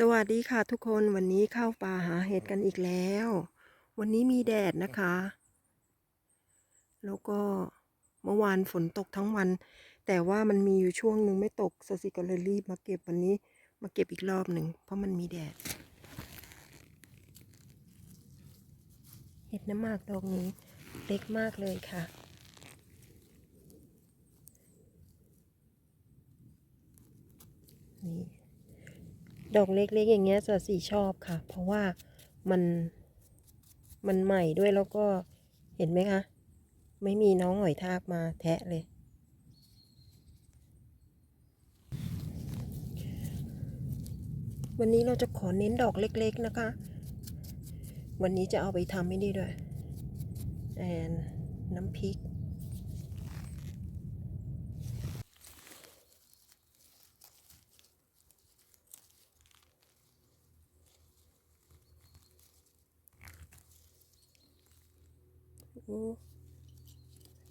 สวัสดีค่ะทุกคนวันนี้เข้าป่าหาเห็ดกันอีกแล้ว วันนี้มีแดดนะคะ แล้วก็เมื่อวานฝนตกทั้งวัน แต่ว่ามันมีอยู่ช่วงหนึ่งไม่ตกสสิก็เลยรีบมาเก็บวันนี้มาเก็บอีกรอบหนึ่งเพราะมันมีแดด เห็ดน้ำหมากดอกนี้เล็กมากเลยค่ะนี่ ดอกเล็กๆ อย่างเงี้ยสสีชอบค่ะ เพราะว่ามันมันใหม่ด้วยแล้วก็เห็นไหมคะ ไม่มีน้องหอยทากมาแทะเลยวันนี้เราจะขอเน้นดอกเล็กๆนะคะ วันนี้จะเอาไปทำไม่ดีด้วยแอนน้ำพริก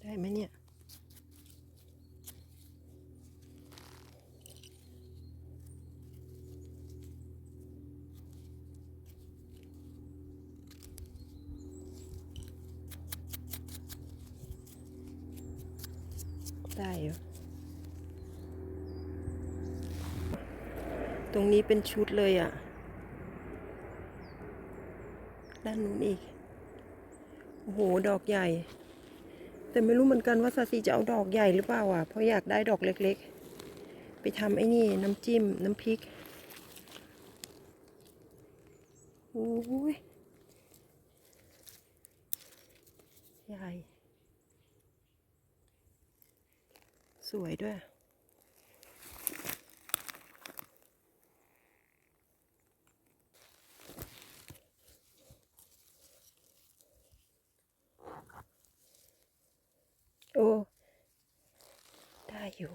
ได้ไหมเนี่ย ได้อยู่ตรงนี้เป็นชุดเลยอะ ด้านนู้นอีก โอ้โห ดอกใหญ่ แต่ไม่รู้เหมือนกันว่าซาซีจะเอาดอกใหญ่หรือเปล่าอะ เพราะอยากได้ดอกเล็กๆ ไปทำไอ้นี่น้ำจิ้มน้ำพริก โอ้ย ใหญ่ สวยด้วย โอ้ได้อยู่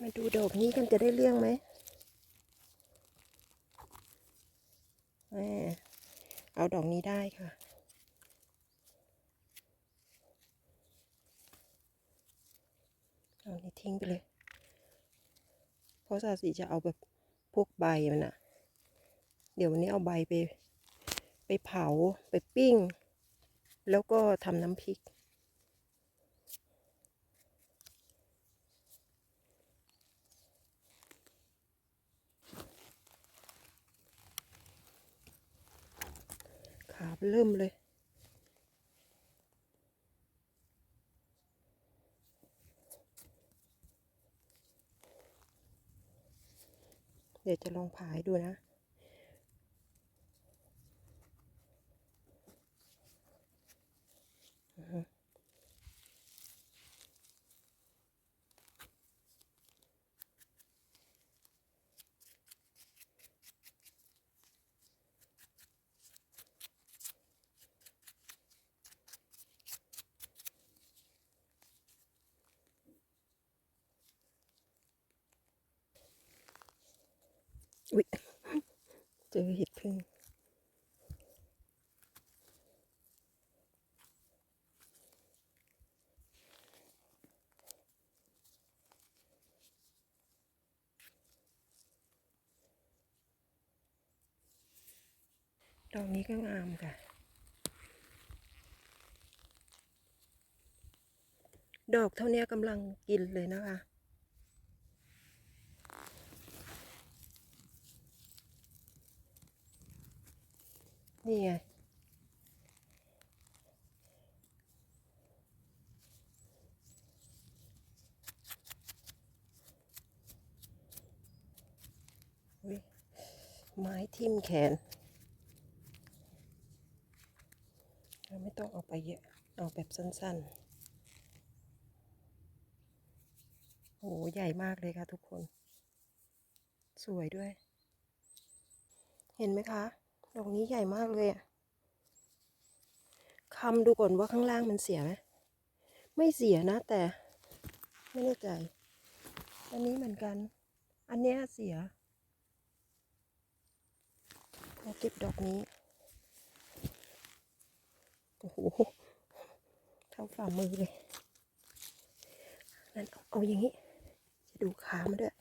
มาดูดอกนี้กันจะได้เรื่องไหมแหมเอาดอกนี้ได้ค่ะ เอานี่ทิ้งไปเลย เพราะสาสีจะเอาแบบพวกใบมันอะเดี๋ยววันนี้เอาใบไป ไปเผาไปปิ้ง แล้วก็ทำน้ำพริก ขาเริ่มเลย เดี๋ยวจะลองผายดูนะ อุ๊ยเจอเห็ดพึ่งดอกนี้ก็งามค่ะ ดอกเท่านี้กำลังกินเลยนะคะ นี่ไง ไม้ทิ่มแขน เราไม่ต้องเอาไปเยอะ เอาแบบสั้นๆโอ้โหใหญ่มากเลยค่ะทุกคน สวยด้วย เห็นไหมคะ ดอกนี้ใหญ่มากเลยอะคำดูก่อนว่าข้างล่างมันเสียไหมไม่เสียนะ แต่ไม่แน่ใจ อันนี้เหมือนกัน อันเนี้ยเสียมาเก็บดอกนี้ โอ้โห เท่าฝ่ามือเลย นั่นเอาเอาอย่างนี้ จะดูขามันด้วย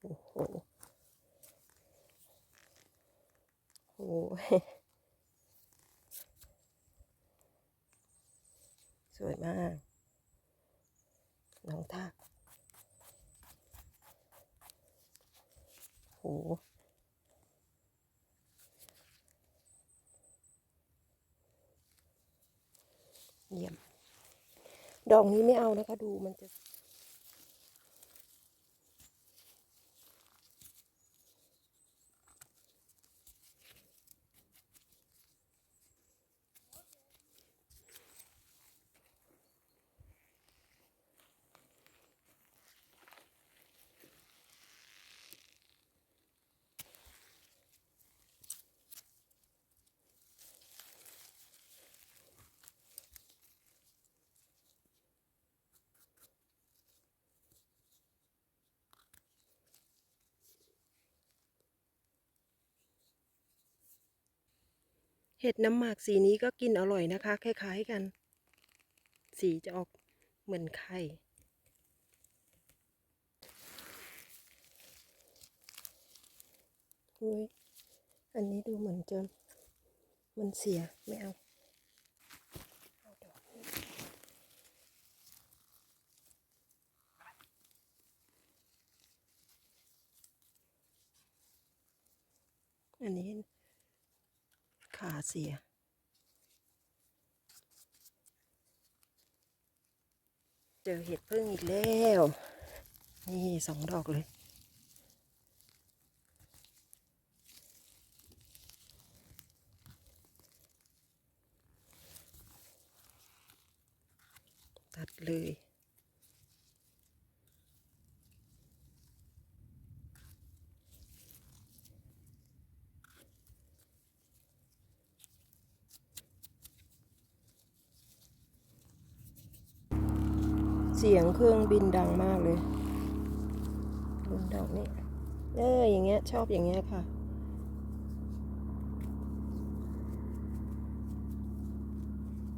โอ้โหโอ้สวยมากน้องทากโหเยี่ยม ดอกนี้ไม่เอานะคะ ดูมันจะ เห็ดน้ำหมากสีนี้ก็กินอร่อยนะคะ คล้ายๆกัน สีจะออกเหมือนไข่ อุ้ย อันนี้ดูเหมือนจะมันเสีย ไม่เอาดอกนี้อันนี้ ขา เสีย เจอเห็ดพึ่งอีกแล้ว นี่สองดอกเลย ตัดเลย เสียงเครื่องบินดังมากเลยบนดอกนี่เอออย่างเงี้ยชอบอย่างเงี้ยค่ะ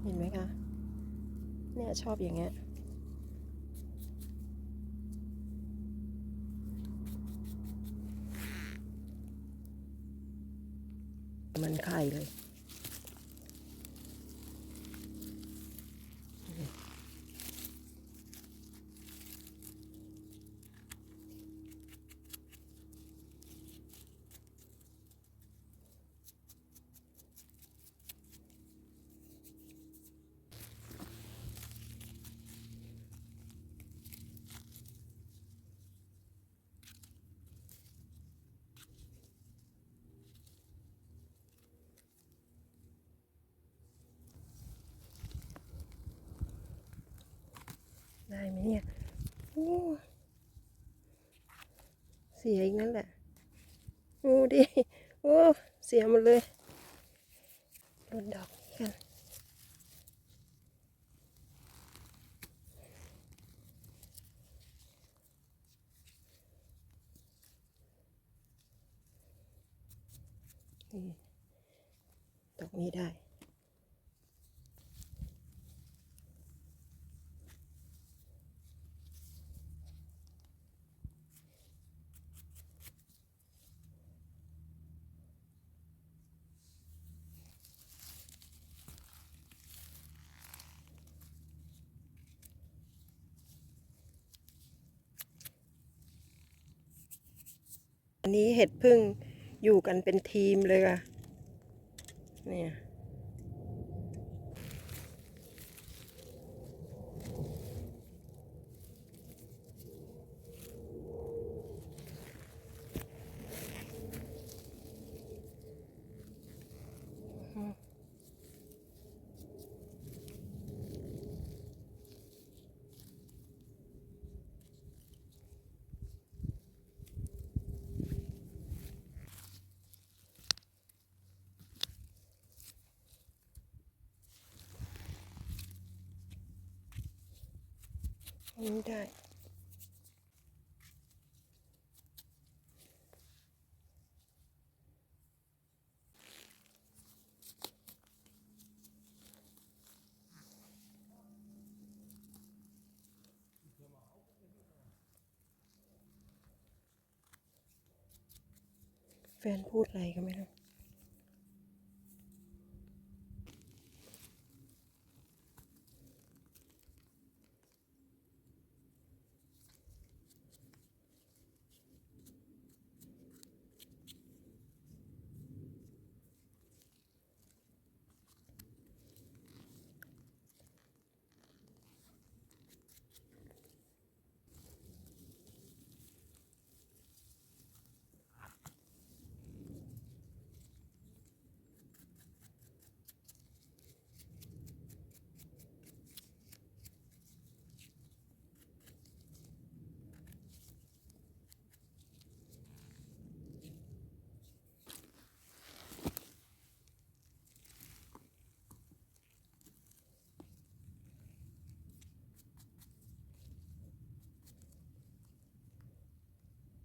เห็นไหมคะ เนี่ยชอบอย่างเงี้ย เนี่ยโอ้เสียอีกนั่นแหละโอ้ดิโอ้เสียหมดเลยโดนดอกกันนี่ดอกนี้ได้ อันนี้เห็ดพึ่งอยู่กันเป็นทีมเลยค่ะ เนี่ยอั นี้ได้ แฟนพูดอะไรก็ไม่รู้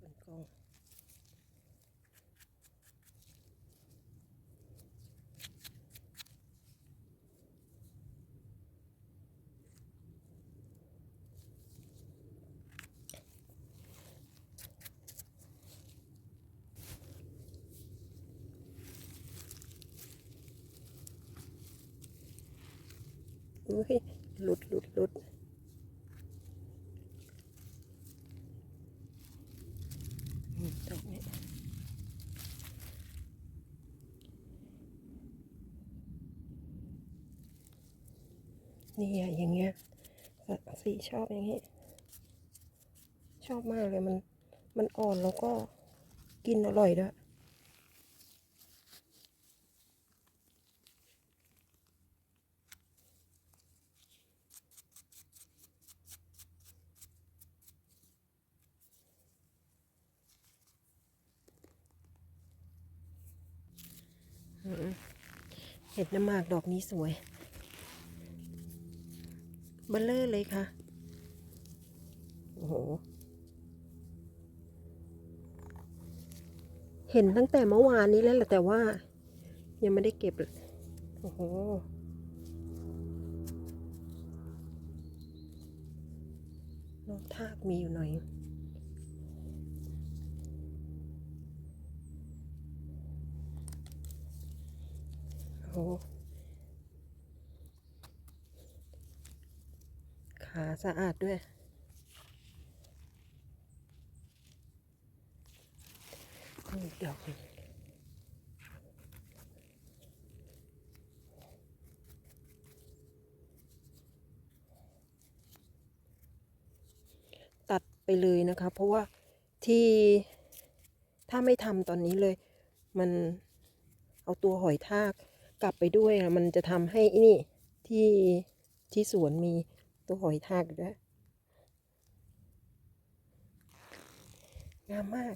เปิดกล้องอุ้ยหลุดหลุดหลุด อืมดอกนี้ นี่อย่างเงี้ยสีชอบอย่างเงี้ยชอบมากเลยมันมันอ่อนแล้วก็กินอร่อยด้วยเห็ดน้ำหมากดอกนี้สวย ลเลอร์เลยค่ะ โอ้โห เห็นตั้งแต่เมื่อวานนี้แล้วแหละแต่ว่า ยังไม่ได้เก็บเลยโอ้โหนกทากมีอยู่หน่อยโอ้โห ขาสะอาดด้วย นี่อีกดอกตัดไปเลยนะคะ เพราะว่าที่ถ้าไม่ทำตอนนี้เลย มันเอาตัวหอยทากกลับไปด้วยมันจะทำให้นี่ที่ที่สวนมี ตัวหอยทากด้วยงามมาก